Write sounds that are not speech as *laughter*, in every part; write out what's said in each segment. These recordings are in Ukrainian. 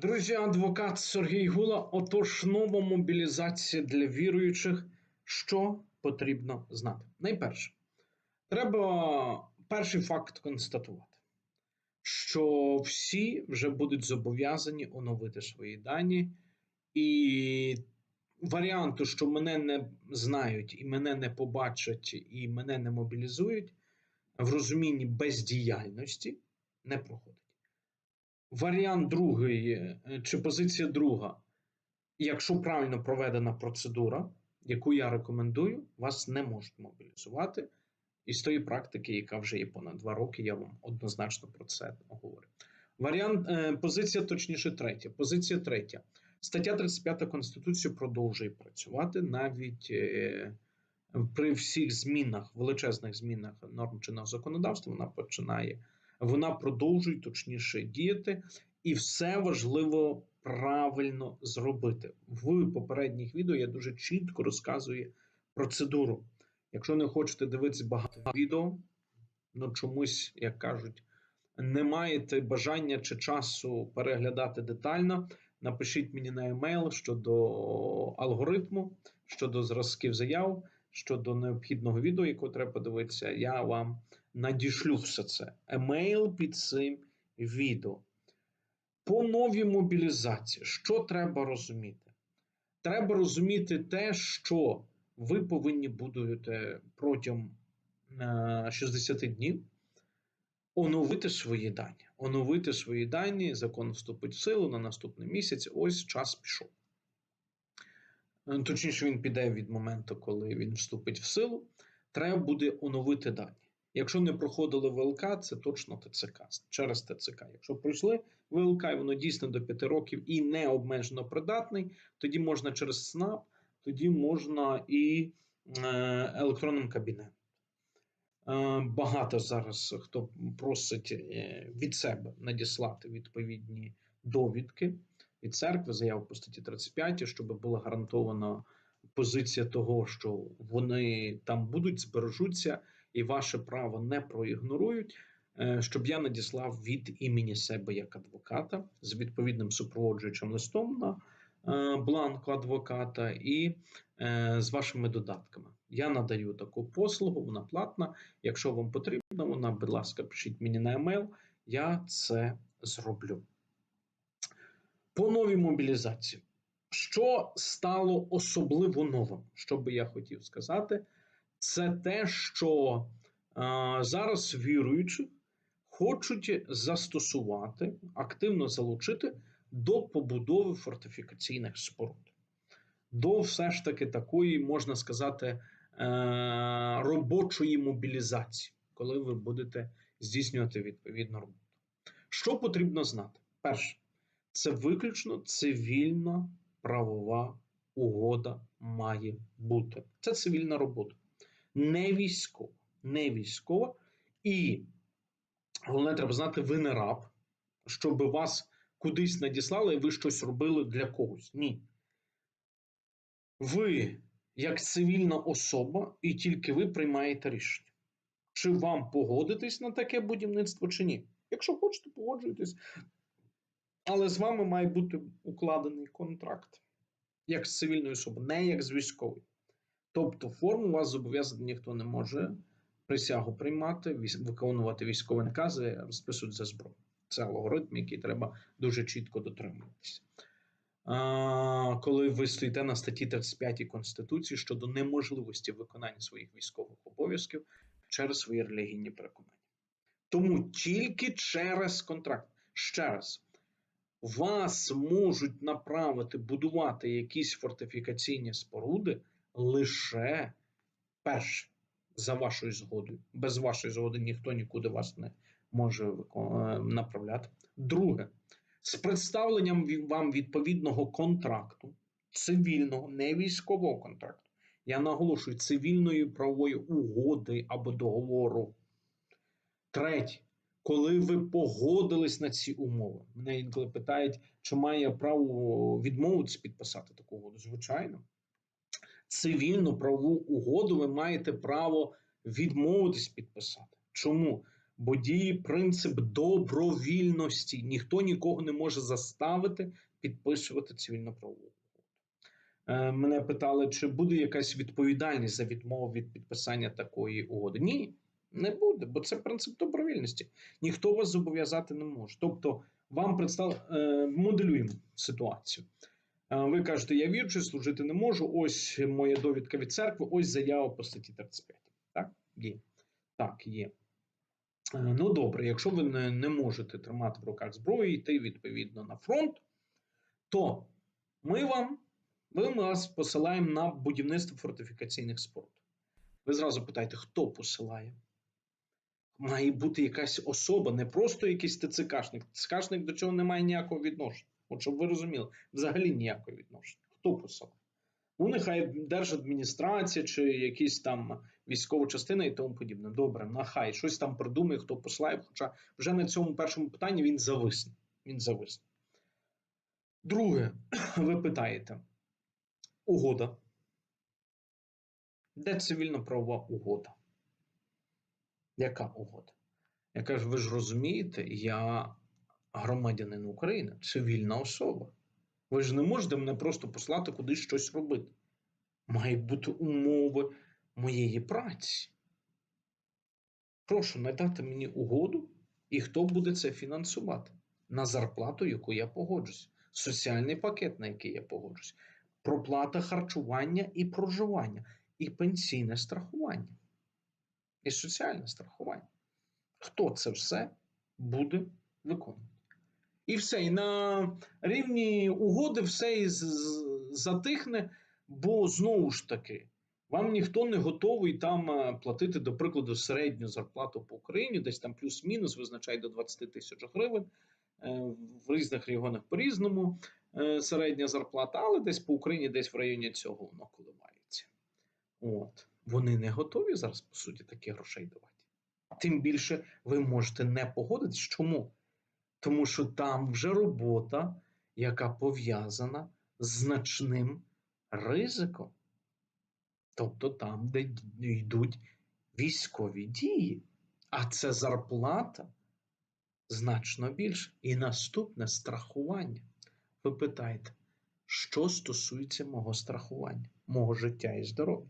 Друзі, адвокат Сергій Гула. Отож, нова мобілізація для віруючих. Що потрібно знати? Найперше, треба перший факт констатувати, що всі вже будуть зобов'язані оновити свої дані, і варіанту, що мене не знають, і мене не побачать, і мене не мобілізують, в розумінні бездіяльності не проходить. Варіант другий, е, чи позиція друга, якщо правильно проведена процедура, яку я рекомендую, вас не можуть мобілізувати. І з тої практики, яка вже є понад два роки, я вам однозначно про це говорю. Варіант, е, позиція, точніше, третя. Позиція третя. Стаття 35 Конституції продовжує працювати навіть е, при всіх змінах, величезних змінах норм чинного законодавства. Вона починає вона продовжує точніше діяти, і все важливо правильно зробити. В попередніх відео я дуже чітко розказую процедуру. Якщо не хочете дивитися багато відео, ну чомусь, як кажуть, не маєте бажання чи часу переглядати детально. Напишіть мені на емейл щодо алгоритму, щодо зразків заяв, щодо необхідного відео, яке треба подивитися. Я вам надішлю все це. Емейл під цим відео. По новій мобілізації, що треба розуміти? Треба розуміти те, що ви повинні будете протягом 60 е, днів оновити свої дані. Оновити свої дані, закон вступить в силу на наступний місяць. Ось час пішов. Е, точніше, він піде від моменту, коли він вступить в силу. Треба буде оновити дані. Якщо не проходили ВЛК, це точно ТЦК через ТЦК. Якщо пройшли ВЛК, і воно дійсно до 5 років і не обмежено придатний, тоді можна через СНАП, тоді можна і е, електронним кабінетом. Е, багато зараз хто просить е, від себе надіслати відповідні довідки від церкви, заяву по статті 35, щоб була гарантована позиція того, що вони там будуть, збережуться і ваше право не проігнорують, е, щоб я надіслав від імені себе як адвоката з відповідним супроводжуючим листом на е, бланку адвоката і е, з вашими додатками. Я надаю таку послугу, вона платна. Якщо вам потрібно, вона, будь ласка, пишіть мені на емейл, я це зроблю. По новій мобілізації. Що стало особливо новим, що би я хотів сказати, це те, що а, зараз віруючі хочуть застосувати, активно залучити до побудови фортифікаційних споруд, до все ж таки такої, можна сказати, е, робочої мобілізації, коли ви будете здійснювати відповідну роботу. Що потрібно знати? Перше, це виключно цивільна правова угода має бути. Це цивільна робота не військова. Не військова. І головне, треба знати, ви не раб, щоб вас кудись надіслали, і ви щось робили для когось. Ні. Ви, як цивільна особа, і тільки ви приймаєте рішення. Чи вам погодитись на таке будівництво, чи ні? Якщо хочете, погоджуйтесь. Але з вами має бути укладений контракт як з цивільною особою, не як з військовою. Тобто форму вас зобов'язати ніхто не може присягу приймати, виконувати військові накази, розписують за зброю. Це алгоритм, який треба дуже чітко дотримуватися. Коли ви стоїте на статті 35 Конституції щодо неможливості виконання своїх військових обов'язків через свої релігійні переконання. Тому тільки через контракт. Ще раз, вас можуть направити будувати якісь фортифікаційні споруди лише перше за вашою згодою. Без вашої згоди ніхто нікуди вас не може е, направляти. Друге, з представленням вам відповідного контракту, цивільного, не військового контракту. Я наголошую цивільної правової угоди або договору. Третє, коли ви погодились на ці умови, мене інколи питають, чи має право відмовитися підписати таку угоду. Звичайно цивільну правову угоду ви маєте право відмовитись підписати. Чому? бо діє принцип добровільності. Ніхто нікого не може заставити підписувати цивільно-правову угоду. Е, Мене питали, чи буде якась відповідальність за відмову від підписання такої угоди. Ні, не буде, бо це принцип добровільності. Ніхто вас зобов'язати не може. Тобто, вам представ... е, моделюємо ситуацію. Ви кажете, я вірчий, служити не можу. Ось моя довідка від церкви, ось заява по статті 35. Так, є. Так, є. Е, Ну добре, якщо ви не, не можете тримати в руках зброю, йти відповідно на фронт, то ми вам ми вас посилаємо на будівництво фортифікаційних споруд. Ви зразу питаєте, хто посилає? Має бути якась особа, не просто якийсь ТЦКшник. ТЦКшник до цього не має ніякого відношення. От щоб ви розуміли, взагалі ніякого відношення. Хто посилає? Ну, нехай держадміністрація чи якісь там військова частина і тому подібне. Добре, нехай щось там придумає, хто посилає, хоча вже на цьому першому питанні він зависне. Він зависне. Друге, *clears throat* ви питаєте: угода. Де цивільно-правова угода? Яка угода? Я кажу, ви ж розумієте, я громадянин України, цивільна особа. Ви ж не можете мене просто послати кудись щось робити. Мають бути умови моєї праці. Прошу надати мені угоду, і хто буде це фінансувати на зарплату, яку я погоджусь, соціальний пакет, на який я погоджусь, проплата харчування і проживання, і пенсійне страхування, і соціальне страхування. Хто це все буде виконувати? І все, і на рівні угоди все і затихне, бо знову ж таки, вам ніхто не готовий там е, платити, до прикладу, середню зарплату по Україні, десь там плюс-мінус визначає до 20 тисяч гривень. Е, В різних регіонах по-різному е, середня зарплата, але десь по Україні, десь в районі цього воно коливається. От. Вони не готові зараз, по суті, такі грошей давати. Тим більше ви можете не погодитись. Чому? Тому що там вже робота, яка пов'язана з значним ризиком. Тобто там, де йдуть військові дії, а це зарплата значно більше. І наступне страхування. Ви питаєте, що стосується мого страхування, мого життя і здоров'я?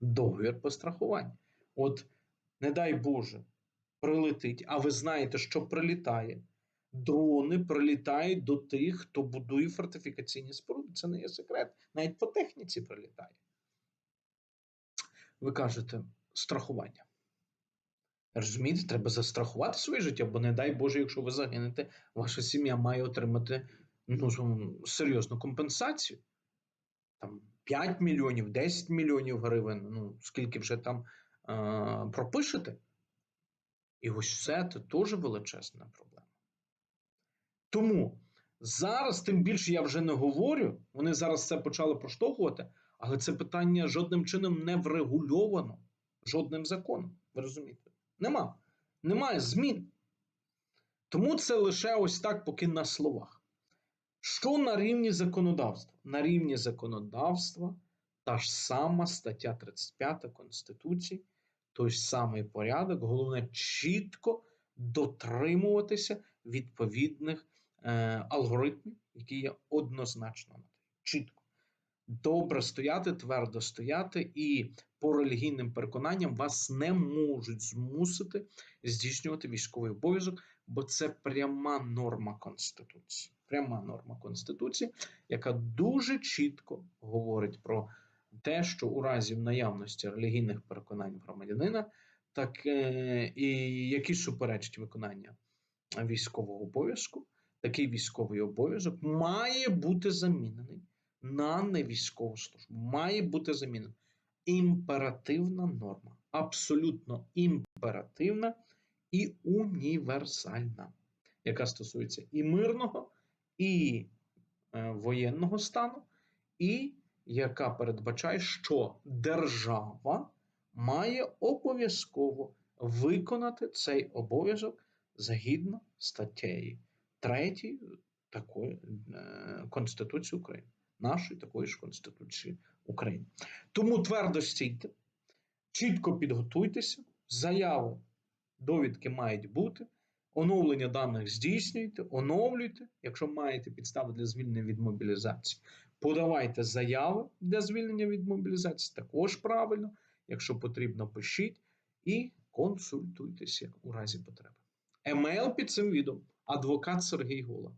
Договір по страхуванню. От, не дай Боже, прилетить, а ви знаєте, що прилітає. Дрони прилітають до тих, хто будує фортифікаційні споруди. Це не є секрет. Навіть по техніці прилітає. Ви кажете, страхування. Розумієте, треба застрахувати своє життя, бо не дай Боже, якщо ви загинете, ваша сім'я має отримати ну, серйозну компенсацію. Там 5 мільйонів, 10 мільйонів гривень, ну, скільки вже там е- пропишете. І ось це теж величезна проблема. Тому зараз, тим більше я вже не говорю, вони зараз це почали проштовхувати, але це питання жодним чином не врегульовано жодним законом. Ви розумієте? Нема. Немає змін. Тому це лише ось так поки на словах. Що на рівні законодавства? На рівні законодавства та ж сама стаття 35 Конституції, той самий порядок, головне чітко дотримуватися відповідних алгоритмів, які є однозначно надають. Чітко. Добре стояти, твердо стояти, і по релігійним переконанням вас не можуть змусити здійснювати військовий обов'язок, бо це пряма норма Конституції. Пряма норма Конституції, яка дуже чітко говорить про те, що у разі наявності релігійних переконань громадянина, так е, і які суперечать виконання військового обов'язку, такий військовий обов'язок має бути замінений на невійськову службу. Має бути замінена імперативна норма, абсолютно імперативна і універсальна, яка стосується і мирного, і е, воєнного стану, і яка передбачає, що держава має обов'язково виконати цей обов'язок згідно статтею 3 такої е, Конституції України, нашої такої ж Конституції України. Тому твердо стійте, чітко підготуйтеся, заяви довідки мають бути. Оновлення даних здійснюйте, оновлюйте, якщо маєте підстави для звільнення від мобілізації. Подавайте заяви для звільнення від мобілізації, також правильно. Якщо потрібно, пишіть і консультуйтеся у разі потреби. Емейл під цим відео адвокат Сергій Гула.